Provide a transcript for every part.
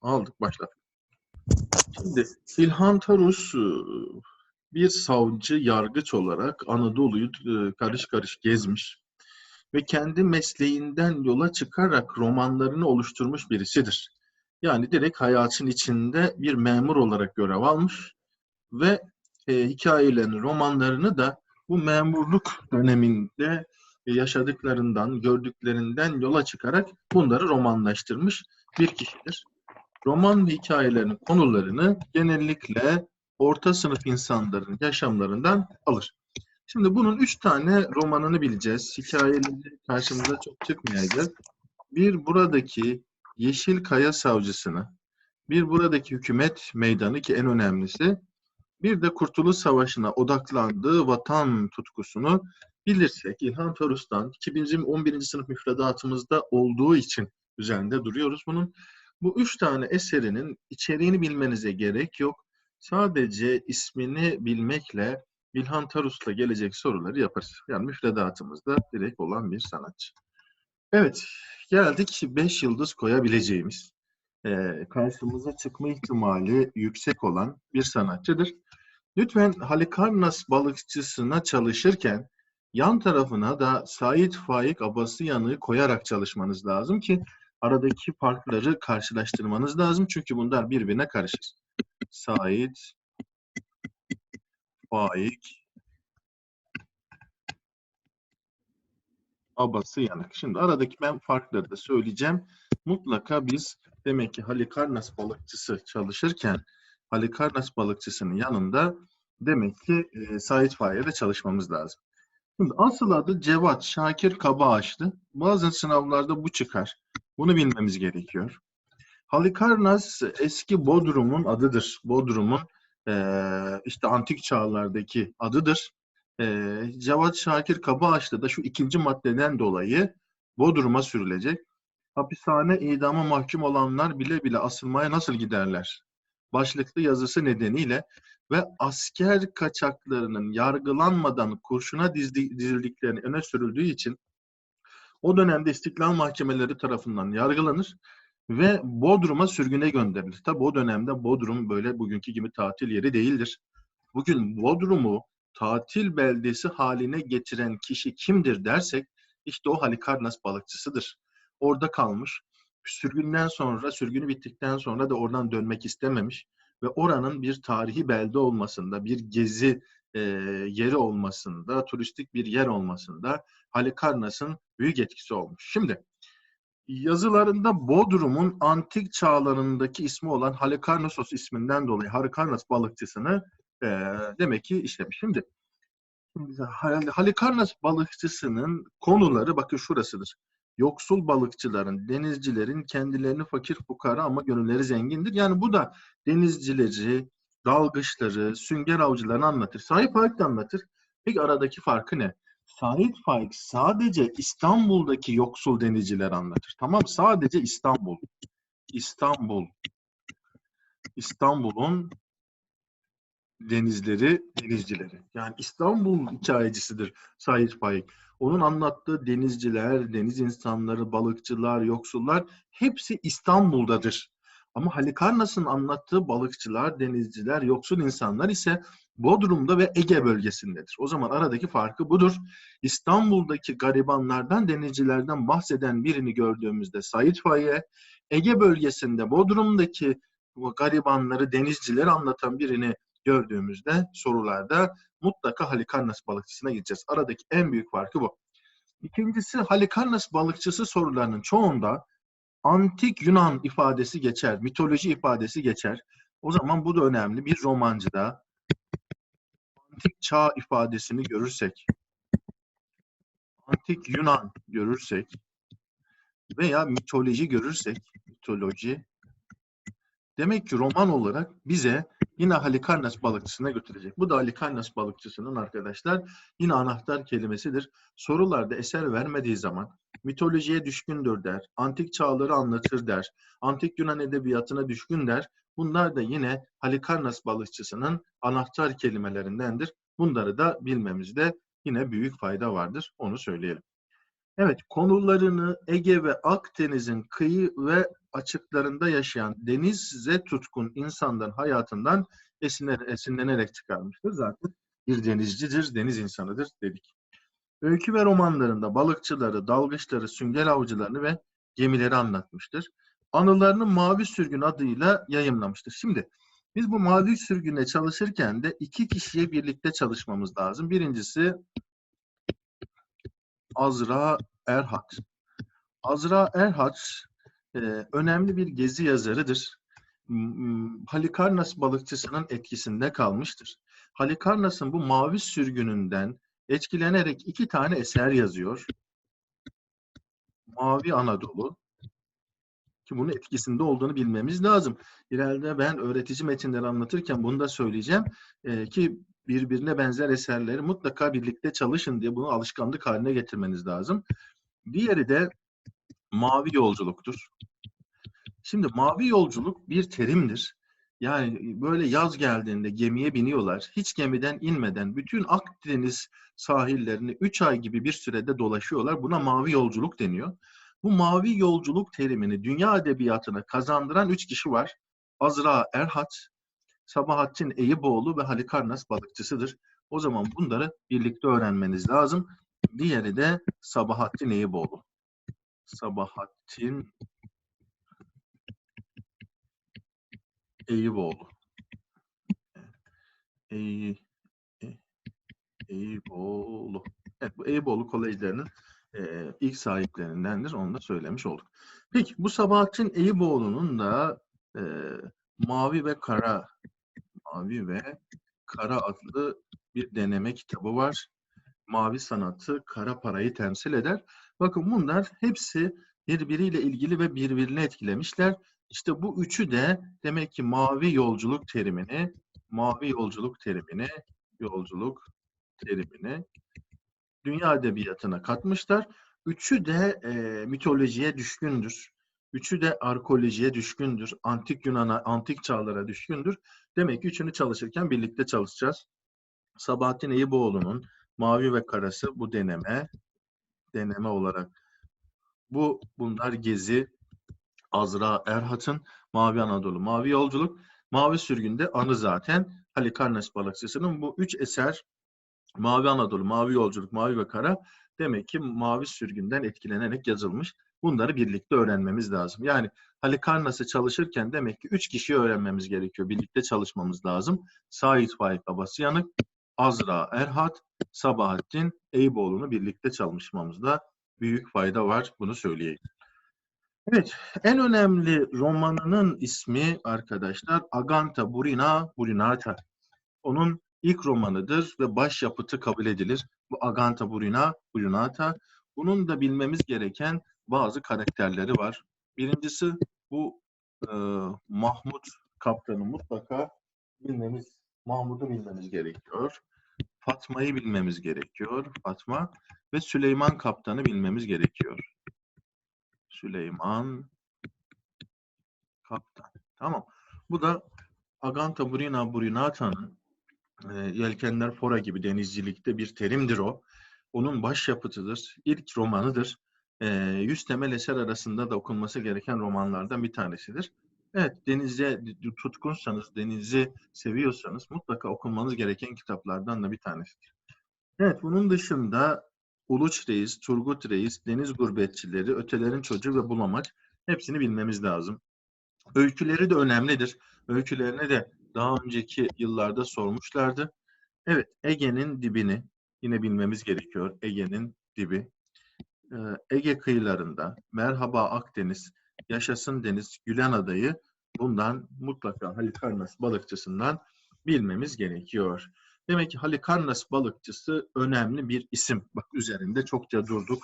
Aldık başladık. Şimdi İlhan Tarus e, bir savcı, yargıç olarak Anadolu'yu e, karış karış gezmiş ve kendi mesleğinden yola çıkarak romanlarını oluşturmuş birisidir. Yani direkt hayatın içinde bir memur olarak görev almış ve e, hikayelerini, romanlarını da bu memurluk döneminde yaşadıklarından, gördüklerinden yola çıkarak bunları romanlaştırmış bir kişidir. Roman ve hikayelerinin konularını genellikle orta sınıf insanların yaşamlarından alır. Şimdi bunun üç tane romanını bileceğiz. Hikayeleri karşımıza çok çıkmayacak. Bir buradaki Yeşil Kaya Savcısını, bir buradaki Hükümet Meydanı ki en önemlisi, bir de Kurtuluş Savaşı'na odaklandığı vatan tutkusunu bilirsek İlhan Torus'tan 2011. sınıf müfredatımızda olduğu için üzerinde duruyoruz bunun. Bu üç tane eserinin içeriğini bilmenize gerek yok. Sadece ismini bilmekle İlhan Tarus'la gelecek soruları yaparız. Yani müfredatımızda direkt olan bir sanatçı. Evet, geldik 5 yıldız koyabileceğimiz, e, karşımıza çıkma ihtimali yüksek olan bir sanatçıdır. Lütfen Halikarnas balıkçısına çalışırken yan tarafına da Said Faik Abası yanığı koyarak çalışmanız lazım ki aradaki farkları karşılaştırmanız lazım. Çünkü bunlar birbirine karışır. Said Faik Abası yanık. Şimdi aradaki ben farkları da söyleyeceğim. Mutlaka biz demek ki Halikarnas balıkçısı çalışırken Halikarnas balıkçısının yanında demek ki e, Said Faik'e de çalışmamız lazım. Şimdi asıl adı Cevat Şakir Kabaağaçlı. Bazı sınavlarda bu çıkar. Bunu bilmemiz gerekiyor. Halikarnas eski Bodrum'un adıdır. Bodrum'un eee, işte antik çağlardaki adıdır. Eee Cevat Şakir Kabaağaçlı da şu ikinci maddeden dolayı Bodrum'a sürülecek. Hapishane idama mahkum olanlar bile bile asılmaya nasıl giderler? Başlıklı yazısı nedeniyle ve asker kaçaklarının yargılanmadan kurşuna dizildiklerini öne sürüldüğü için o dönemde istiklal mahkemeleri tarafından yargılanır ve Bodrum'a sürgüne gönderilir. Tabi o dönemde Bodrum böyle bugünkü gibi tatil yeri değildir. Bugün Bodrum'u tatil beldesi haline getiren kişi kimdir dersek işte o Halikarnas balıkçısıdır. Orada kalmış. Sürgünden sonra, sürgünü bittikten sonra da oradan dönmek istememiş ve oranın bir tarihi belde olmasında, bir gezi e, yeri olmasında, turistik bir yer olmasında Halikarnas'ın büyük etkisi olmuş. Şimdi yazılarında Bodrum'un antik çağlarındaki ismi olan Halikarnassos isminden dolayı Halikarnas balıkçısını e, demek ki işlemiş. Şimdi Hal- Halikarnas balıkçısının konuları bakın şurasıdır. Yoksul balıkçıların, denizcilerin kendilerini fakir fukara ama gönülleri zengindir. Yani bu da denizcileri, dalgıçları, sünger avcılarını anlatır. Sahip Faik de anlatır. Peki aradaki farkı ne? Sahip Faik sadece İstanbul'daki yoksul denizciler anlatır. Tamam sadece İstanbul. İstanbul. İstanbul'un denizleri, denizcileri. Yani İstanbul hikayecisidir Said Faik. Onun anlattığı denizciler, deniz insanları, balıkçılar, yoksullar hepsi İstanbul'dadır. Ama Halikarnas'ın anlattığı balıkçılar, denizciler, yoksul insanlar ise Bodrum'da ve Ege bölgesindedir. O zaman aradaki farkı budur. İstanbul'daki garibanlardan, denizcilerden bahseden birini gördüğümüzde Said Faik'e, Ege bölgesinde Bodrum'daki garibanları, denizcileri anlatan birini gördüğümüzde sorularda mutlaka Halikarnas balıkçısına gideceğiz. Aradaki en büyük farkı bu. İkincisi Halikarnas balıkçısı sorularının çoğunda antik Yunan ifadesi geçer, mitoloji ifadesi geçer. O zaman bu da önemli. Bir romancıda antik çağ ifadesini görürsek, antik Yunan görürsek veya mitoloji görürsek, mitoloji demek ki roman olarak bize yine Halikarnas balıkçısına götürecek. Bu da Halikarnas balıkçısının arkadaşlar yine anahtar kelimesidir. Sorularda eser vermediği zaman mitolojiye düşkündür der, antik çağları anlatır der, antik Yunan edebiyatına düşkün der. Bunlar da yine Halikarnas balıkçısının anahtar kelimelerindendir. Bunları da bilmemizde yine büyük fayda vardır. Onu söyleyelim. Evet, konularını Ege ve Akdeniz'in kıyı ve açıklarında yaşayan denize tutkun insanların hayatından esinler, esinlenerek çıkarmıştır. Zaten bir denizcidir, deniz insanıdır dedik. Öykü ve romanlarında balıkçıları, dalgıçları, sünger avcılarını ve gemileri anlatmıştır. Anılarını Mavi Sürgün adıyla yayımlamıştır. Şimdi biz bu Mavi Sürgün'le çalışırken de iki kişiye birlikte çalışmamız lazım. Birincisi Azra Erhat. Azra Erhat e, önemli bir gezi yazarıdır. Halikarnas balıkçısının etkisinde kalmıştır. Halikarnas'ın bu mavi sürgününden etkilenerek iki tane eser yazıyor. Mavi Anadolu ki bunun etkisinde olduğunu bilmemiz lazım. İleride ben öğretici metinleri anlatırken bunu da söyleyeceğim Ee, ki birbirine benzer eserleri mutlaka birlikte çalışın diye bunu alışkanlık haline getirmeniz lazım. Diğeri de mavi yolculuktur. Şimdi mavi yolculuk bir terimdir. Yani böyle yaz geldiğinde gemiye biniyorlar. Hiç gemiden inmeden bütün Akdeniz sahillerini 3 ay gibi bir sürede dolaşıyorlar. Buna mavi yolculuk deniyor. Bu mavi yolculuk terimini dünya edebiyatına kazandıran üç kişi var. Azra Erhat, Sabahattin Eyüboğlu ve Halikarnas balıkçısıdır. O zaman bunları birlikte öğrenmeniz lazım. Diğeri de Sabahattin Eyüboğlu. Sabahattin Eyüboğlu. Ey, Ey- Eyüboğlu. Evet bu Eyüboğlu kolejlerinin e, ilk sahiplerindendir. Onu da söylemiş olduk. Peki bu Sabahattin Eyüboğlu'nun da e, Mavi ve Kara Mavi ve Kara adlı bir deneme kitabı var. Mavi sanatı, kara parayı temsil eder. Bakın bunlar hepsi birbiriyle ilgili ve birbirini etkilemişler. İşte bu üçü de demek ki mavi yolculuk terimini, mavi yolculuk terimini, yolculuk terimini dünya edebiyatına katmışlar. Üçü de e, mitolojiye düşkündür. Üçü de arkeolojiye düşkündür. Antik Yunan'a, antik çağlara düşkündür. Demek ki üçünü çalışırken birlikte çalışacağız. Sabahattin Eyüboğlu'nun Mavi ve Karası bu deneme deneme olarak bu bunlar Gezi, Azra Erhat'ın Mavi Anadolu, Mavi Yolculuk, Mavi Sürgün'de anı zaten Halikarnas balıkçısının bu üç eser Mavi Anadolu, Mavi Yolculuk, Mavi ve Kara demek ki Mavi Sürgün'den etkilenerek yazılmış. Bunları birlikte öğrenmemiz lazım. Yani Halikarnas'ı çalışırken demek ki üç kişiyi öğrenmemiz gerekiyor. Birlikte çalışmamız lazım. Sait Faik Babası Yanık, Azra Erhat, Sabahattin Eyüboğlu'nu birlikte çalışmamızda büyük fayda var. Bunu söyleyeyim. Evet, en önemli romanının ismi arkadaşlar Aganta Burina Burinata. Onun ilk romanıdır ve başyapıtı kabul edilir. Bu Aganta Burina Burinata. Bunun da bilmemiz gereken bazı karakterleri var. Birincisi bu e, Mahmut Kaptan'ı mutlaka bilmemiz, Mahmut'u bilmemiz gerekiyor. Fatma'yı bilmemiz gerekiyor. Fatma ve Süleyman Kaptan'ı bilmemiz gerekiyor. Süleyman Kaptan. Tamam. Bu da Aganta Burina Burinata'nın e, yelkenler fora gibi denizcilikte bir terimdir o. Onun başyapıtıdır. İlk romanıdır. E, yüz temel eser arasında da okunması gereken romanlardan bir tanesidir. Evet, denize tutkunsanız, denizi seviyorsanız mutlaka okunmanız gereken kitaplardan da bir tanesidir. Evet, bunun dışında Uluç Reis, Turgut Reis, Deniz Gurbetçileri, Ötelerin Çocuğu ve Bulamaç hepsini bilmemiz lazım. Öyküleri de önemlidir. Öykülerini de daha önceki yıllarda sormuşlardı. Evet, Ege'nin dibini yine bilmemiz gerekiyor. Ege'nin dibi. Ee, Ege kıyılarında Merhaba Akdeniz, Yaşasın Deniz, Gülen Adayı bundan mutlaka Halikarnas balıkçısından bilmemiz gerekiyor. Demek ki Halikarnas balıkçısı önemli bir isim. Bak üzerinde çokça durduk.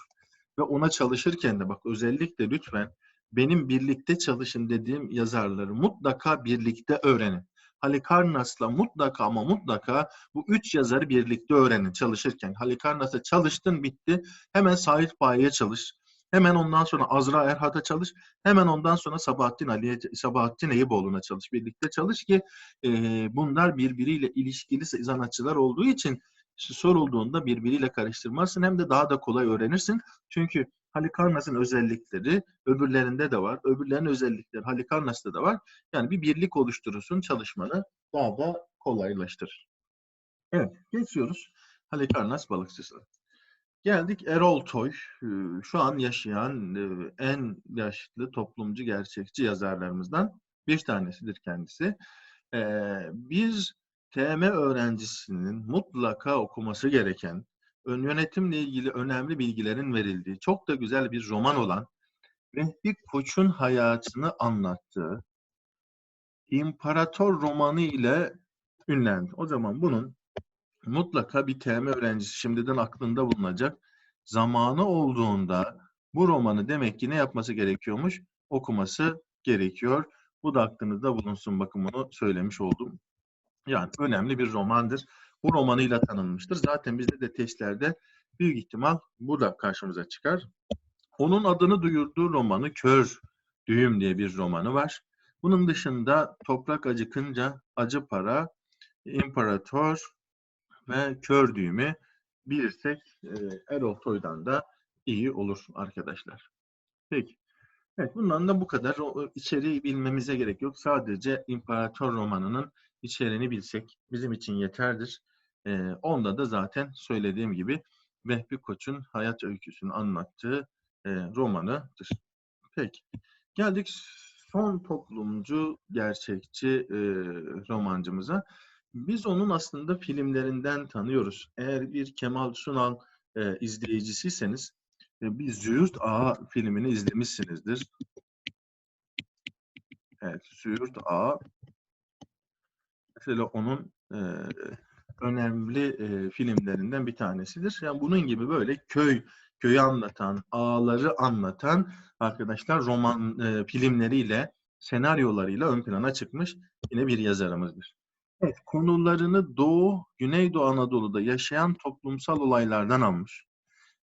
Ve ona çalışırken de bak özellikle lütfen benim birlikte çalışın dediğim yazarları mutlaka birlikte öğrenin. Halikarnas'la mutlaka ama mutlaka bu üç yazarı birlikte öğrenin çalışırken. Halikarnas'a çalıştın bitti. Hemen Sait Faik'e çalış. Hemen ondan sonra Azra Erhat'a çalış. Hemen ondan sonra Sabahattin Ali'ye, Sabahattin Eyüboğlu'na çalış. Birlikte çalış ki e, bunlar birbiriyle ilişkili sanatçılar olduğu için sorulduğunda birbiriyle karıştırmazsın hem de daha da kolay öğrenirsin. Çünkü Halikarnas'ın özellikleri öbürlerinde de var. Öbürlerinin özellikleri Halikarnas'ta da var. Yani bir birlik oluşturursun çalışmanı daha da kolaylaştırır. Evet, geçiyoruz Halikarnas balıkçısı. Geldik Erol Toy. Ee, Şu an yaşayan e, en yaşlı toplumcu gerçekçi yazarlarımızdan bir tanesidir kendisi. Ee, Bir TM öğrencisinin mutlaka okuması gereken, ön yönetimle ilgili önemli bilgilerin verildiği, çok da güzel bir roman olan ve bir koçun hayatını anlattığı İmparator romanı ile ünlendi. O zaman bunun mutlaka bir TM öğrencisi şimdiden aklında bulunacak. Zamanı olduğunda bu romanı demek ki ne yapması gerekiyormuş? Okuması gerekiyor. Bu da aklınızda bulunsun. Bakın bunu söylemiş oldum. Yani önemli bir romandır. Bu romanıyla tanınmıştır. Zaten bizde de testlerde büyük ihtimal bu da karşımıza çıkar. Onun adını duyurduğu romanı Kör Düğüm diye bir romanı var. Bunun dışında Toprak Acıkınca, Acı Para, İmparator ve Kör Düğümü bilirsek e, Erol Toy'dan da iyi olur arkadaşlar. Peki. Evet, bundan da bu kadar. O içeriği bilmemize gerek yok. Sadece İmparator romanının içeriğini bilsek bizim için yeterdir. Ee, onda da zaten söylediğim gibi Vehbi Koç'un hayat öyküsünü anlattığı e, romanıdır. Peki. Geldik son toplumcu gerçekçi e, romancımıza. Biz onun aslında filmlerinden tanıyoruz. Eğer bir Kemal Sunal e, izleyicisiyseniz e, bir Züğürt Ağa filmini izlemişsinizdir. Evet, Züğürt Ağa mesela onun e, önemli e, filmlerinden bir tanesidir. Yani bunun gibi böyle köy köyü anlatan, ağları anlatan arkadaşlar roman e, filmleriyle, senaryolarıyla ön plana çıkmış yine bir yazarımızdır. Evet, konularını Doğu, Güneydoğu Anadolu'da yaşayan toplumsal olaylardan almış.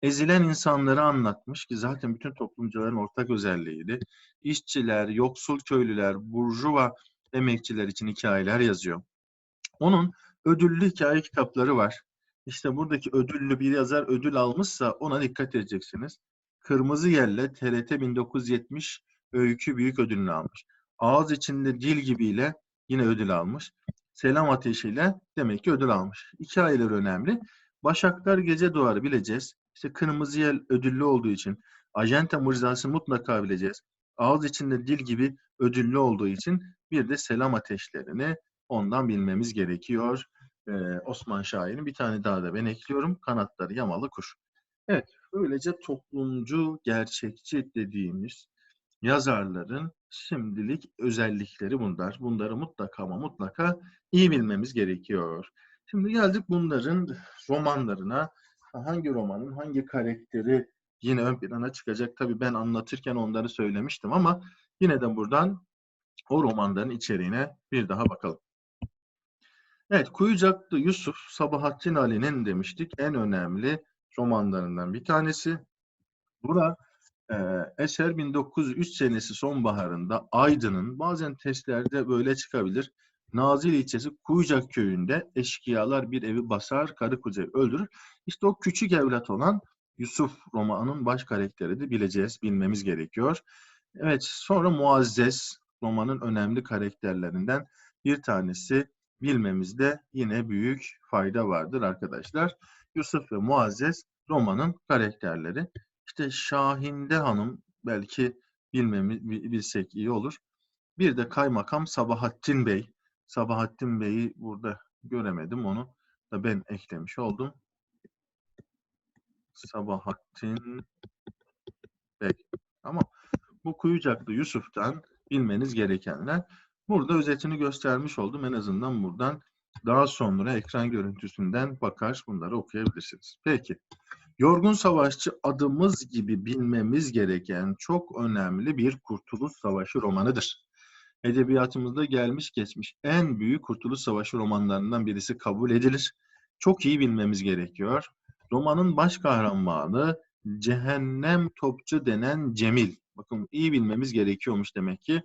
Ezilen insanları anlatmış ki zaten bütün toplumcuların ortak özelliğiydi. İşçiler, yoksul köylüler, burjuva emekçiler için hikayeler yazıyor. Onun ödüllü hikaye kitapları var. İşte buradaki ödüllü bir yazar ödül almışsa ona dikkat edeceksiniz. Kırmızı Yelle TRT 1970 öykü büyük ödülünü almış. Ağız içinde dil gibiyle yine ödül almış. Selam Ateşi'yle demek ki ödül almış. Hikayeler önemli. Başaklar Gece Doğar bileceğiz. İşte Kırmızı Yel ödüllü olduğu için. Ajanta Mırzası mutlaka bileceğiz. Ağız içinde dil gibi ödüllü olduğu için bir de selam ateşlerini ondan bilmemiz gerekiyor. Ee, Osman Şahin'in bir tane daha da ben ekliyorum. Kanatları yamalı kuş. Evet, böylece toplumcu, gerçekçi dediğimiz yazarların şimdilik özellikleri bunlar. Bunları mutlaka ama mutlaka iyi bilmemiz gerekiyor. Şimdi geldik bunların romanlarına. Hangi romanın hangi karakteri yine ön plana çıkacak? Tabii ben anlatırken onları söylemiştim ama yine de buradan o romanların içeriğine bir daha bakalım. Evet, Kuyucaklı Yusuf Sabahattin Ali'nin demiştik en önemli romanlarından bir tanesi. Buna e, eser 1903 senesi sonbaharında Aydın'ın bazen testlerde böyle çıkabilir. Nazilli ilçesi Kuyucak köyünde eşkıyalar bir evi basar, karı kocayı öldürür. İşte o küçük evlat olan Yusuf romanın baş karakteri de bileceğiz, bilmemiz gerekiyor. Evet, sonra Muazzez romanın önemli karakterlerinden bir tanesi bilmemizde yine büyük fayda vardır arkadaşlar. Yusuf ve Muazzez romanın karakterleri. İşte Şahinde Hanım belki bilmemiz, bilsek iyi olur. Bir de Kaymakam Sabahattin Bey. Sabahattin Bey'i burada göremedim onu da ben eklemiş oldum. Sabahattin Bey. Ama bu Kuyucaklı Yusuf'tan bilmeniz gerekenler. Burada özetini göstermiş oldum. En azından buradan daha sonra ekran görüntüsünden bakar bunları okuyabilirsiniz. Peki. Yorgun Savaşçı adımız gibi bilmemiz gereken çok önemli bir Kurtuluş Savaşı romanıdır. Edebiyatımızda gelmiş geçmiş en büyük Kurtuluş Savaşı romanlarından birisi kabul edilir. Çok iyi bilmemiz gerekiyor. Romanın baş kahramanı Cehennem Topçu denen Cemil. Bakın iyi bilmemiz gerekiyormuş demek ki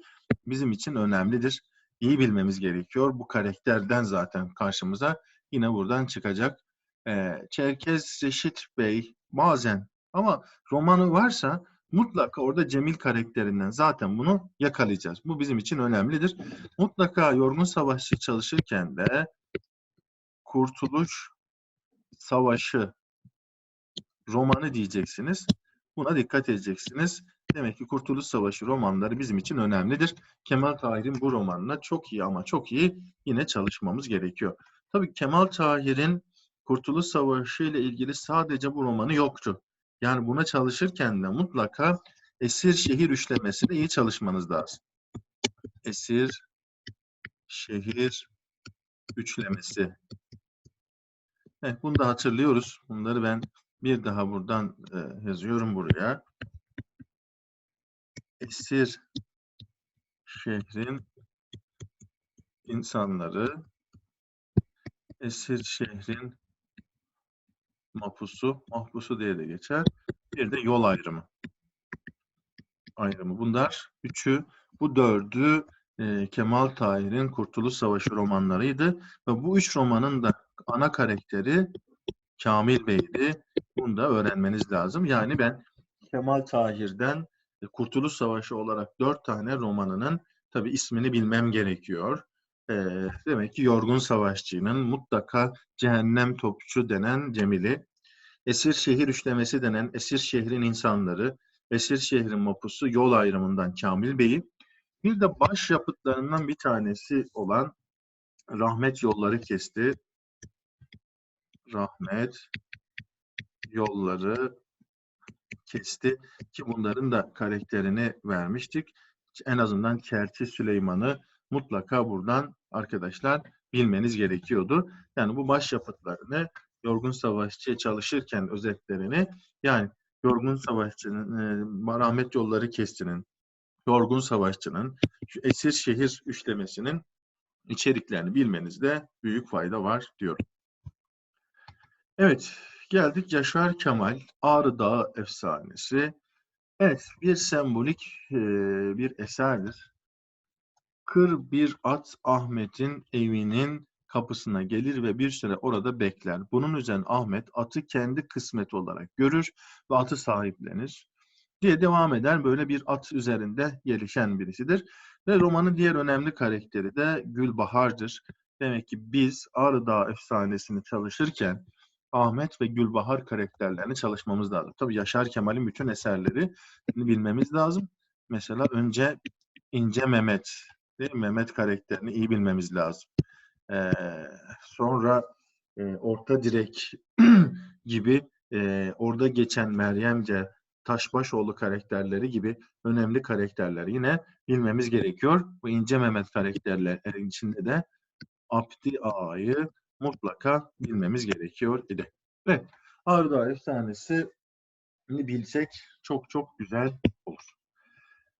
bizim için önemlidir. İyi bilmemiz gerekiyor. Bu karakterden zaten karşımıza yine buradan çıkacak. e, Çerkez Reşit Bey bazen ama romanı varsa mutlaka orada Cemil karakterinden zaten bunu yakalayacağız. Bu bizim için önemlidir. Mutlaka Yorgun Savaşçı çalışırken de Kurtuluş Savaşı romanı diyeceksiniz. Buna dikkat edeceksiniz. Demek ki Kurtuluş Savaşı romanları bizim için önemlidir. Kemal Tahir'in bu romanına çok iyi ama çok iyi yine çalışmamız gerekiyor. Tabii Kemal Tahir'in Kurtuluş Savaşı ile ilgili sadece bu romanı yoktu. Yani buna çalışırken de mutlaka esir şehir üçlemesini iyi çalışmanız lazım. Esir şehir üçlemesi. Evet, bunu da hatırlıyoruz. Bunları ben bir daha buradan e, yazıyorum buraya. Esir şehrin insanları, esir şehrin mapusu, mahpusu diye de geçer. Bir de yol ayrımı. Ayrımı. Bunlar üçü, bu dördü e, Kemal Tahir'in Kurtuluş Savaşı romanlarıydı. Ve bu üç romanın da ana karakteri Kamil Bey'di. Bunu da öğrenmeniz lazım. Yani ben Kemal Tahir'den Kurtuluş Savaşı olarak dört tane romanının tabi ismini bilmem gerekiyor. E, demek ki Yorgun Savaşçı'nın mutlaka Cehennem Topçu denen Cemil'i, Esir Şehir Üçlemesi denen Esir Şehrin insanları, Esir Şehrin mapusu yol ayrımından Kamil Bey'i, bir de baş yapıtlarından bir tanesi olan Rahmet Yolları Kesti. Rahmet Yolları Kesti ki bunların da karakterini vermiştik. En azından Kerti Süleyman'ı mutlaka buradan arkadaşlar bilmeniz gerekiyordu. Yani bu baş yapıtlarını Yorgun Savaşçı'ya çalışırken özetlerini yani Yorgun Savaşçı'nın, e, Rahmet Yolları Kesti'nin, Yorgun Savaşçı'nın, Esir Şehir üçlemesinin içeriklerini bilmenizde büyük fayda var diyorum. Evet, geldik Yaşar Kemal, Ağrı Dağı Efsanesi. Evet, bir sembolik e, bir eserdir. Kır bir at Ahmet'in evinin kapısına gelir ve bir süre orada bekler. Bunun üzerine Ahmet atı kendi kısmet olarak görür ve atı sahiplenir diye devam eder. Böyle bir at üzerinde gelişen birisidir. Ve romanın diğer önemli karakteri de Gülbahar'dır. Demek ki biz Ağrı Dağı efsanesini çalışırken Ahmet ve Gülbahar karakterlerini çalışmamız lazım. Tabii Yaşar Kemal'in bütün eserleri bilmemiz lazım. Mesela önce İnce Mehmet, değil mi? Mehmet karakterini iyi bilmemiz lazım. Ee, sonra e, Orta Direk gibi e, orada geçen Meryemce, Taşbaşoğlu karakterleri gibi önemli karakterleri yine bilmemiz gerekiyor. Bu İnce Mehmet karakterlerin içinde de Abdi Ağa'yı mutlaka bilmemiz gerekiyor idi. Evet, Arda efsanesi bilsek çok çok güzel olur.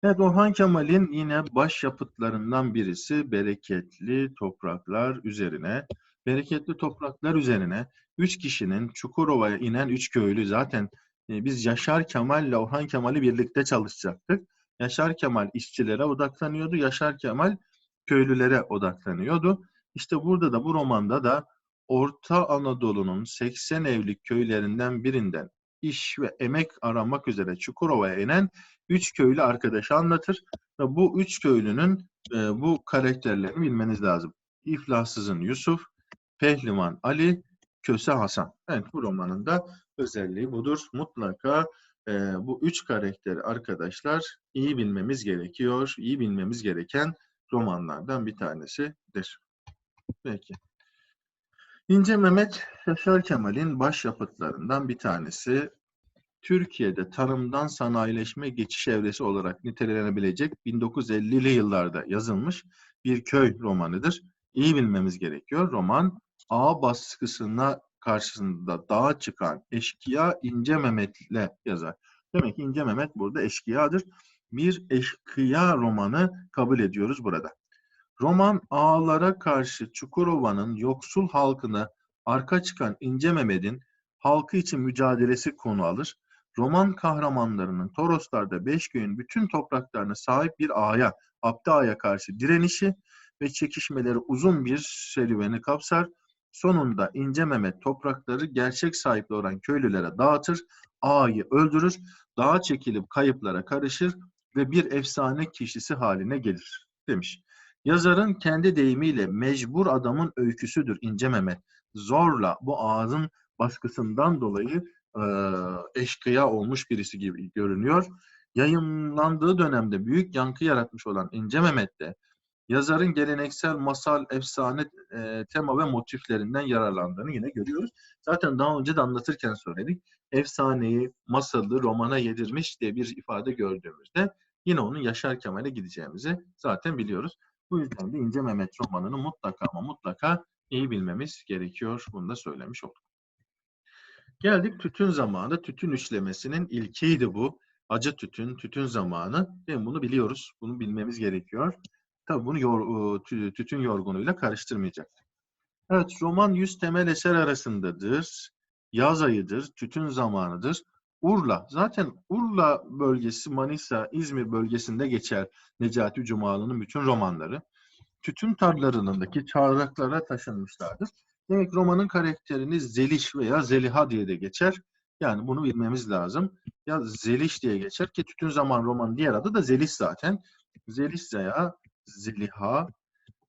Evet, Orhan Kemal'in yine baş yapıtlarından birisi bereketli topraklar üzerine. Bereketli topraklar üzerine üç kişinin Çukurova'ya inen üç köylü zaten e, biz Yaşar Kemal ile Orhan Kemal'i birlikte çalışacaktık. Yaşar Kemal işçilere odaklanıyordu. Yaşar Kemal köylülere odaklanıyordu. İşte burada da bu romanda da Orta Anadolu'nun 80 evlik köylerinden birinden iş ve emek aramak üzere Çukurova'ya inen üç köylü arkadaşı anlatır. Ve bu üç köylünün e, bu karakterlerini bilmeniz lazım. İflahsızın Yusuf, Pehlivan Ali, Köse Hasan. Evet bu romanın da özelliği budur. Mutlaka e, bu üç karakteri arkadaşlar iyi bilmemiz gerekiyor. İyi bilmemiz gereken romanlardan bir tanesidir. Peki. İnce Mehmet Yaşar Kemal'in başyapıtlarından bir tanesi. Türkiye'de tarımdan sanayileşme geçiş evresi olarak nitelenebilecek 1950'li yıllarda yazılmış bir köy romanıdır. İyi bilmemiz gerekiyor. Roman A baskısına karşısında dağa çıkan eşkıya İnce Mehmet'le yazar. Demek ki İnce Mehmet burada eşkıyadır. Bir eşkıya romanı kabul ediyoruz burada. Roman ağalara karşı Çukurova'nın yoksul halkını arka çıkan İnce Mehmet'in halkı için mücadelesi konu alır. Roman kahramanlarının Toroslar'da Beşköy'ün bütün topraklarına sahip bir ağaya, Abdi Ağa'ya karşı direnişi ve çekişmeleri uzun bir serüveni kapsar. Sonunda İnce Mehmet toprakları gerçek sahipli olan köylülere dağıtır, ağayı öldürür, dağa çekilip kayıplara karışır ve bir efsane kişisi haline gelir demiş. Yazarın kendi deyimiyle mecbur adamın öyküsüdür İnce Mehmet. Zorla bu ağzın baskısından dolayı e, eşkıya olmuş birisi gibi görünüyor. Yayınlandığı dönemde büyük yankı yaratmış olan İnce Mehmet'te yazarın geleneksel masal, efsane e, tema ve motiflerinden yararlandığını yine görüyoruz. Zaten daha önce de anlatırken söyledik. Efsaneyi, masalı romana yedirmiş diye bir ifade gördüğümüzde yine onun Yaşar Kemal'e gideceğimizi zaten biliyoruz. Bu yüzden de İnce Mehmet romanını mutlaka ama mutlaka iyi bilmemiz gerekiyor. Bunu da söylemiş olduk. Geldik tütün zamanı. Tütün üçlemesinin ilkiydi bu. Acı tütün, tütün zamanı. Ve bunu biliyoruz. Bunu bilmemiz gerekiyor. Tabii bunu yor, tü- tütün yorgunuyla karıştırmayacak. Evet, roman 100 temel eser arasındadır. Yaz ayıdır, tütün zamanıdır. Urla, zaten Urla bölgesi, Manisa, İzmir bölgesinde geçer Necati Cumalı'nın bütün romanları. Tütün tarlalarındaki çağraklara taşınmışlardır. Demek romanın karakterini Zeliş veya Zeliha diye de geçer. Yani bunu bilmemiz lazım. Ya Zeliş diye geçer ki tütün zaman romanın diğer adı da Zeliş zaten. Zeliş veya Zeliha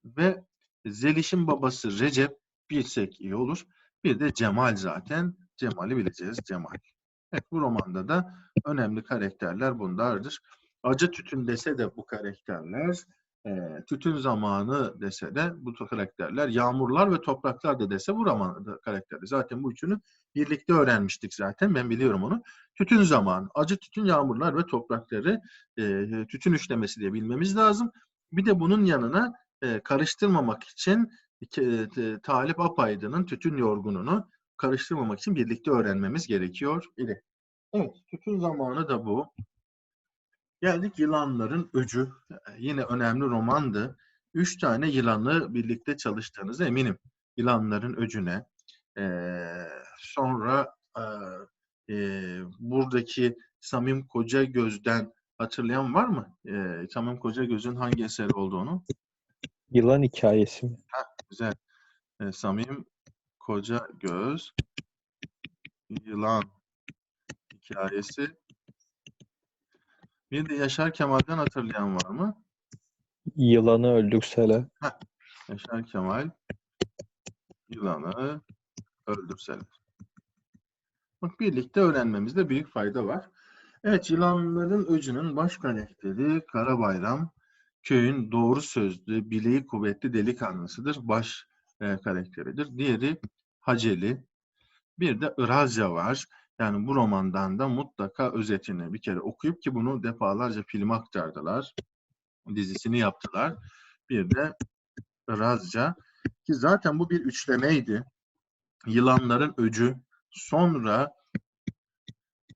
ve Zeliş'in babası Recep bilsek iyi olur. Bir de Cemal zaten. Cemal'i bileceğiz. Cemal. Evet bu romanda da önemli karakterler bunlardır. Acı tütün dese de bu karakterler, e, tütün zamanı dese de bu karakterler, yağmurlar ve topraklar da dese bu roman karakteri. Zaten bu üçünü birlikte öğrenmiştik zaten. Ben biliyorum onu. Tütün zamanı, acı tütün, yağmurlar ve toprakları e, tütün üçlemesi diye bilmemiz lazım. Bir de bunun yanına e, karıştırmamak için e, Talip Apaydın'ın tütün yorgununu karıştırmamak için birlikte öğrenmemiz gerekiyor idi. Evet, tütün zamanı da bu. Geldik yılanların öcü. E, Yine önemli romandı. Üç tane yılanı birlikte çalıştığınıza eminim. Yılanların öcüne. Ee, sonra e, e, buradaki Samim Koca Göz'den hatırlayan var mı? Ee, Samim Koca Göz'ün hangi eseri olduğunu? Yılan hikayesi mi? Güzel. Ee, Samim Koca Göz Yılan hikayesi. Bir de Yaşar Kemal'den hatırlayan var mı? Yılanı öldürseler. Yaşar Kemal yılanı öldürseler. Bak birlikte öğrenmemizde büyük fayda var. Evet, yılanların öcünün baş karakteri Karabayram. Köyün doğru sözlü, bileği kuvvetli delikanlısıdır. Baş e, karakteridir. Diğeri Haceli. Bir de Irazya var. Yani bu romandan da mutlaka özetini bir kere okuyup ki bunu defalarca film aktardılar. Dizisini yaptılar. Bir de Irazya. Ki zaten bu bir üçlemeydi. Yılanların öcü. Sonra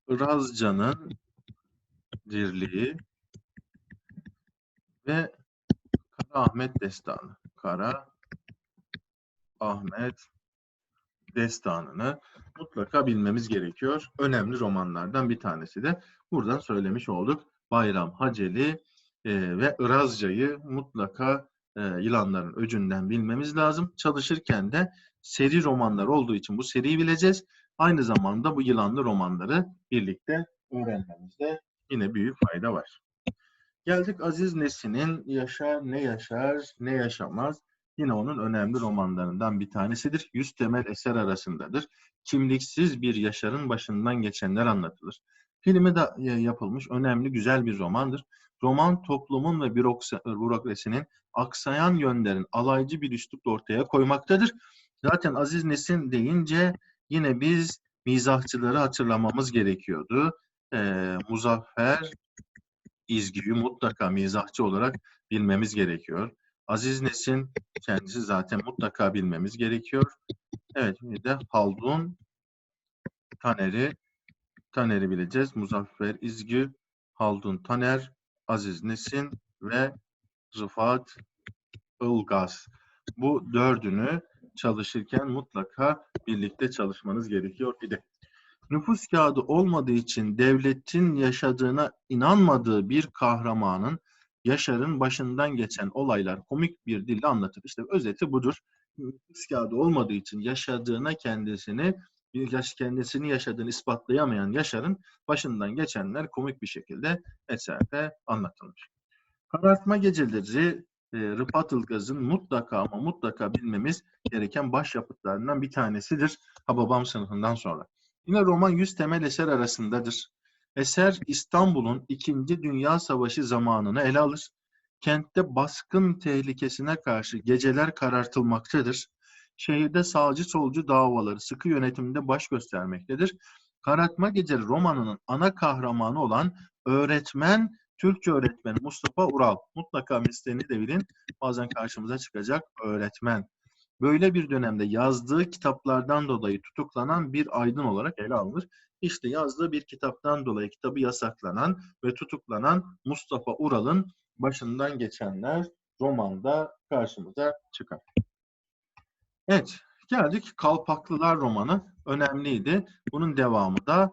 Irazca'nın dirliği ve Kara Ahmet Destanı. Kara Ahmet Destanı'nı mutlaka bilmemiz gerekiyor. Önemli romanlardan bir tanesi de buradan söylemiş olduk. Bayram Haceli e, ve Irazca'yı mutlaka e, yılanların öcünden bilmemiz lazım. Çalışırken de seri romanlar olduğu için bu seriyi bileceğiz. Aynı zamanda bu yılanlı romanları birlikte öğrenmemizde yine büyük fayda var. Geldik Aziz Nesin'in Yaşar ne yaşar ne yaşamaz. Yine onun önemli romanlarından bir tanesidir. Yüz temel eser arasındadır. Kimliksiz bir Yaşar'ın başından geçenler anlatılır. Filmi de e, yapılmış önemli güzel bir romandır. Roman toplumun ve büroksa- bürokrasinin aksayan yönlerin alaycı bir üslupla ortaya koymaktadır. Zaten Aziz Nesin deyince yine biz mizahçıları hatırlamamız gerekiyordu. Ee, Muzaffer İzgi'yi mutlaka mizahçı olarak bilmemiz gerekiyor. Aziz Nesin kendisi zaten mutlaka bilmemiz gerekiyor. Evet bir de Haldun Taner'i Taner'i bileceğiz. Muzaffer İzgi, Haldun Taner, Aziz Nesin ve Rıfat Ilgaz. Bu dördünü çalışırken mutlaka birlikte çalışmanız gerekiyor. Bir de nüfus kağıdı olmadığı için devletin yaşadığına inanmadığı bir kahramanın Yaşar'ın başından geçen olaylar komik bir dille anlatır. İşte özeti budur. Nüfus kağıdı olmadığı için yaşadığına kendisini kendisini yaşadığını ispatlayamayan Yaşar'ın başından geçenler komik bir şekilde eserde anlatılmış. Karartma geceleri e, Rıfat Ilgaz'ın mutlaka ama mutlaka bilmemiz gereken başyapıtlarından bir tanesidir Hababam sınıfından sonra. Yine roman 100 temel eser arasındadır. Eser İstanbul'un 2. Dünya Savaşı zamanını ele alır. Kentte baskın tehlikesine karşı geceler karartılmaktadır. Şehirde sağcı solcu davaları sıkı yönetimde baş göstermektedir. Karartma Geceleri romanının ana kahramanı olan öğretmen, Türkçe öğretmeni Mustafa Ural. Mutlaka mesleğini de bilin. Bazen karşımıza çıkacak öğretmen. Böyle bir dönemde yazdığı kitaplardan dolayı tutuklanan bir aydın olarak ele alınır. İşte yazdığı bir kitaptan dolayı kitabı yasaklanan ve tutuklanan Mustafa Ural'ın başından geçenler romanda karşımıza çıkar. Evet, geldik Kalpaklılar romanı. Önemliydi. Bunun devamı da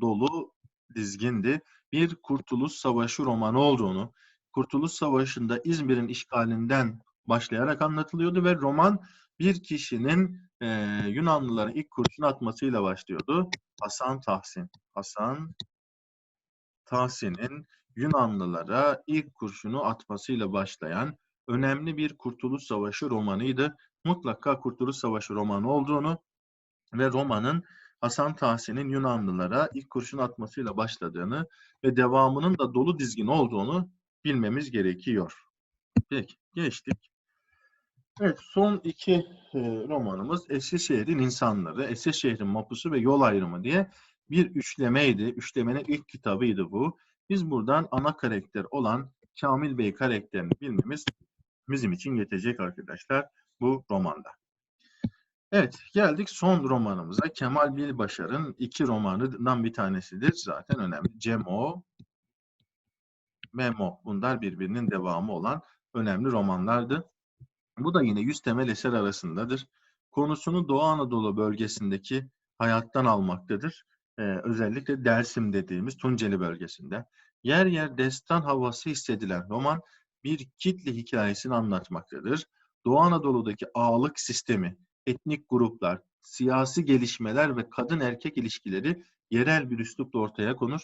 dolu dizgindi. Bir Kurtuluş Savaşı romanı olduğunu, Kurtuluş Savaşı'nda İzmir'in işgalinden başlayarak anlatılıyordu ve roman bir kişinin eee Yunanlılara ilk kurşun atmasıyla başlıyordu. Hasan Tahsin. Hasan Tahsin'in Yunanlılara ilk kurşunu atmasıyla başlayan önemli bir Kurtuluş Savaşı romanıydı. Mutlaka Kurtuluş Savaşı romanı olduğunu ve romanın Hasan Tahsin'in Yunanlılara ilk kurşun atmasıyla başladığını ve devamının da dolu dizgin olduğunu bilmemiz gerekiyor. Peki, geçtik. Evet, son iki e, romanımız Eskişehir'in İnsanları, Eskişehir'in Mapusu ve Yol Ayrımı diye bir üçlemeydi. Üçlemenin ilk kitabıydı bu. Biz buradan ana karakter olan Kamil Bey karakterini bilmemiz bizim için yetecek arkadaşlar bu romanda. Evet, geldik son romanımıza. Kemal Bilbaşar'ın iki romanından bir tanesidir. Zaten önemli. Cemo, Memo. Bunlar birbirinin devamı olan önemli romanlardı. Bu da yine 100 temel eser arasındadır. Konusunu Doğu Anadolu bölgesindeki hayattan almaktadır. Ee, özellikle Dersim dediğimiz Tunceli bölgesinde. Yer yer destan havası hissedilen roman bir kitle hikayesini anlatmaktadır. Doğu Anadolu'daki ağalık sistemi, etnik gruplar, siyasi gelişmeler ve kadın erkek ilişkileri yerel bir üslupla ortaya konur.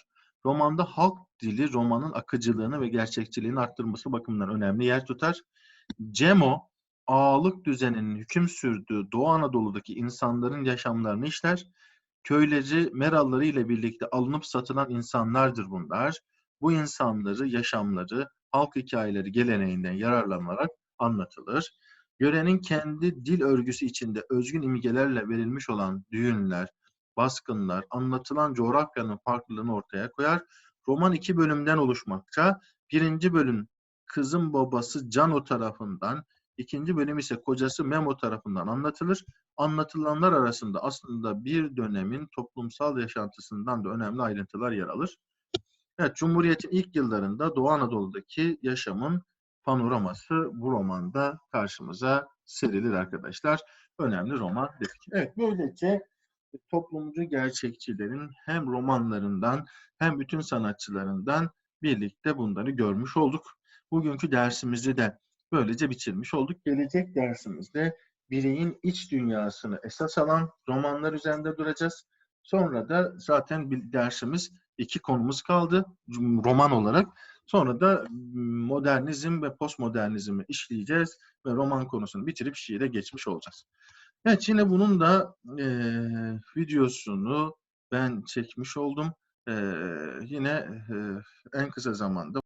Romanda halk dili romanın akıcılığını ve gerçekçiliğini arttırması bakımından önemli yer tutar. Cemo, ağalık düzeninin hüküm sürdüğü Doğu Anadolu'daki insanların yaşamlarını işler. Köyleri, meralları ile birlikte alınıp satılan insanlardır bunlar. Bu insanları, yaşamları, halk hikayeleri geleneğinden yararlanarak anlatılır. Yörenin kendi dil örgüsü içinde özgün imgelerle verilmiş olan düğünler, baskınlar, anlatılan coğrafyanın farklılığını ortaya koyar. Roman iki bölümden oluşmakta. Birinci bölüm kızın babası Cano tarafından, ikinci bölüm ise kocası Memo tarafından anlatılır. Anlatılanlar arasında aslında bir dönemin toplumsal yaşantısından da önemli ayrıntılar yer alır. Evet, Cumhuriyet'in ilk yıllarında Doğu Anadolu'daki yaşamın panoraması bu romanda karşımıza serilir arkadaşlar. Önemli roman dedik. Evet, böylece toplumcu gerçekçilerin hem romanlarından hem bütün sanatçılarından birlikte bunları görmüş olduk. Bugünkü dersimizi de böylece bitirmiş olduk. Gelecek dersimizde bireyin iç dünyasını esas alan romanlar üzerinde duracağız. Sonra da zaten bir dersimiz iki konumuz kaldı roman olarak. Sonra da modernizm ve postmodernizmi işleyeceğiz ve roman konusunu bitirip şiire geçmiş olacağız. Evet yine bunun da e, videosunu ben çekmiş oldum. E, yine e, en kısa zamanda